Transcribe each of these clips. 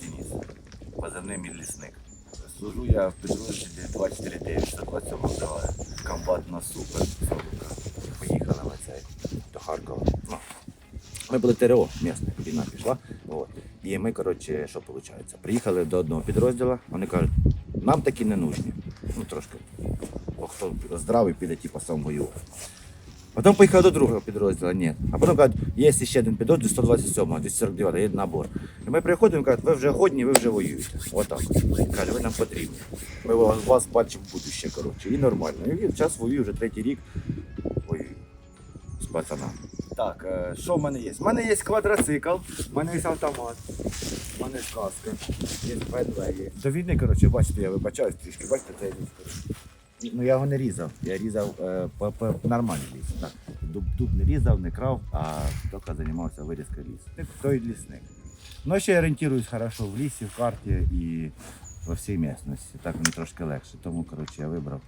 Денис. Позивний мій лісник. Служу я в підрозділі 249, 127 називаю. Комбат на супер. Поїхали ми цей до Харкова. Ну, ми були ТРО місне, війна пішла. От. І ми, коротше, що виходить? Приїхали до одного підрозділу, вони кажуть, нам такі не нужні. Ну, трошки. Бо хто здравий піде, типу, сам воював. Потім поїхав до другого підрозділу, ні. А потім кажуть, є ще один підрозділ 127, 249, є набор. І ми приходимо і кажуть, ви вже годні, ви вже воюєте. Отак. Каже, ви нам потрібні. Ми вас вас бачимо в будуще, коротше. І нормально. І час воює вже третій рік. Воює з пацанами. Так, е, що в мене є? У мене є квадроцикл, в мене є автомат, в мене каска, є ПДВ є. До війни, коротше, бачите, я вибачаюсь трішки, бачите, це коротше. Ну я його не різав. Я різав е, нормальний ліс. Так. Дуб, дуб не різав, не крав, а тільки займався вирізкою лісу. Той лісник. Ну, ще я орієнтуюсь хорошо в лісі, в карті і во всій місцевості. Так мені трошки легше. Тому, коротше, я вибрав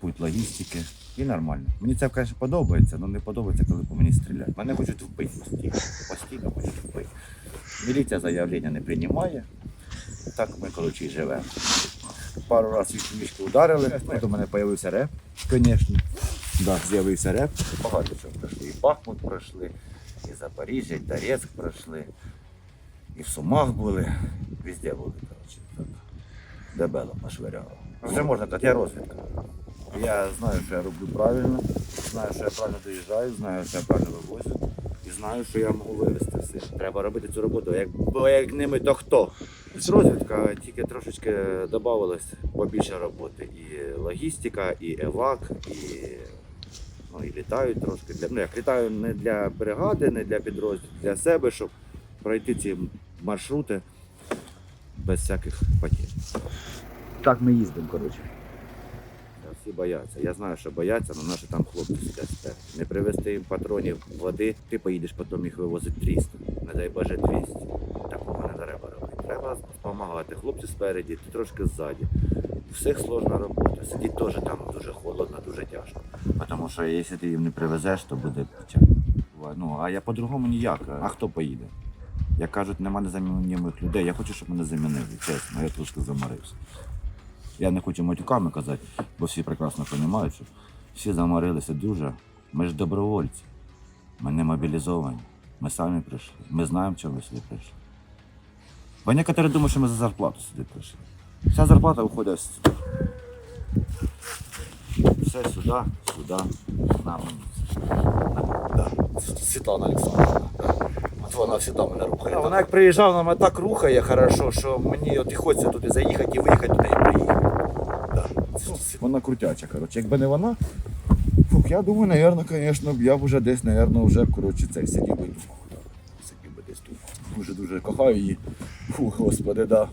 путь логістики і нормально. Мені це, звісно, подобається, але не подобається, коли по мені стріляють. Мене хочуть вбити постійно. Постійно хочуть вбити. Міліція заявлення не приймає. Так ми, коротше, і живемо. Пару разів мішки ударили, потім у мене з'явився реп, звісно. Да, з'явився реп. Багато чого пройшли. І Бахмут пройшли, і Запоріжжя, і Донецьк пройшли, і в Сумах були, везде були, коротше. Так. Дебело пошвиряло. Вже можна сказати, я розвідка. Я знаю, що я роблю правильно, знаю, що я правильно доїжджаю, знаю, що я правильно вивозю. І знаю, що я можу вивезти все. Треба робити цю роботу. Як, бо як не ми, то хто? З розвідка тільки трошечки додавалось побільше роботи. І логістика, і евак, і, ну, і літають трошки. Для, ну, як літаю не для бригади, не для підрозділів, для себе, щоб пройти ці маршрути без всяких потерь. Так ми їздимо, коротше. Всі бояться. Я знаю, що бояться, але наші там хлопці сидять. Не привезти їм патронів води, ти поїдеш потім їх вивозити 300, не дай Боже 200. Треба допомагати. Хлопці спереді, ти трошки ззаді. Всіх сложна робота. Сидіти теж там дуже холодно, дуже тяжко. Тому що якщо ти їм не привезеш, то буде. Ну, а я по-другому ніяк. А хто поїде? Як кажуть, нема незамінимих людей. Я хочу, щоб мене замінили. Чесно, я трошки заморився. Я не хочу матюками казати, бо всі прекрасно розуміють, що всі заморилися дуже. Ми ж добровольці. Ми не мобілізовані. Ми самі прийшли. Ми знаємо, чого ми сюди прийшли. Бо некоторі думають, що ми за зарплату сюди прийшли. Вся зарплата виходить сюди. Все сюди, сюди, на мені. Да. Світлана Олександровна. От вона завжди мене рухає. Вона як приїжджала, вона мене так рухає хорошо, що мені от і хочеться туди заїхати і виїхати туди і приїхати. Да. Вона крутяча, коротше. Якби не вона, фух, я думаю, напевно, звісно, я б вже десь, напевно, вже коротше, цей сидів би тут. Сидів би десь тут. Дуже дуже кохаю її. Фух, господи, да.